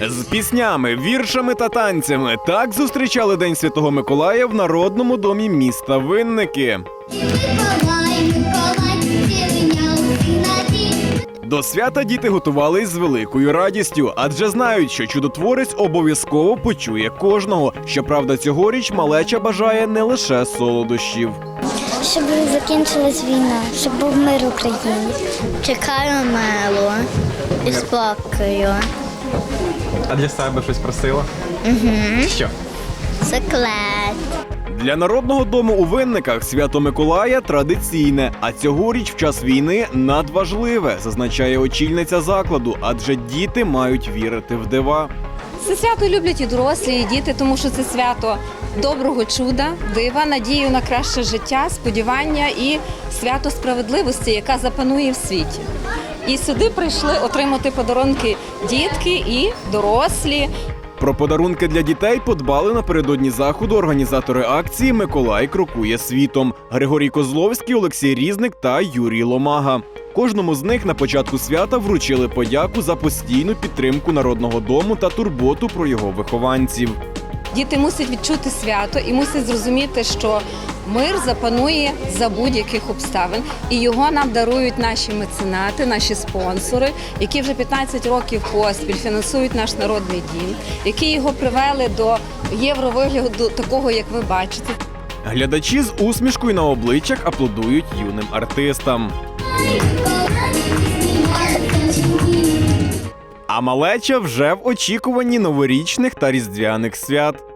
З піснями, віршами та танцями так зустрічали День Святого Миколая в народному домі міста Винники. До свята діти готувались з великою радістю, адже знають, що чудотворець обов'язково почує кожного. Щоправда, цьогоріч малеча бажає не лише солодощів. Щоб закінчилась війна, щоб був мир в Україні. Чекаю мило і спокою. А для себе щось просила? Угу. Що? Секрет. Для народного дому у винниках свято Миколая традиційне, а цьогоріч в час війни надважливе, зазначає очільниця закладу, адже діти мають вірити в дива. Це свято люблять і дорослі, і діти, тому що це свято доброго чуда, дива, надію на краще життя, сподівання і свято справедливості, яка запанує в світі. І сюди прийшли отримати подарунки дітки і дорослі. Про подарунки для дітей подбали напередодні заходу організатори акції Миколай крокує світом Григорій Козловський, Олексій Різник та Юрій Ломага. Кожному з них на початку свята вручили подяку за постійну підтримку народного дому та турботу про його вихованців. Діти мусять відчути свято і мусять зрозуміти, що мир запанує за будь-яких обставин, і його нам дарують наші меценати, наші спонсори, які вже 15 років поспіль фінансують наш народний дім, які його привели до євровигляду такого, як ви бачите. Глядачі з усмішкою на обличчях аплодують юним артистам. А малеча вже в очікуванні новорічних та різдвяних свят.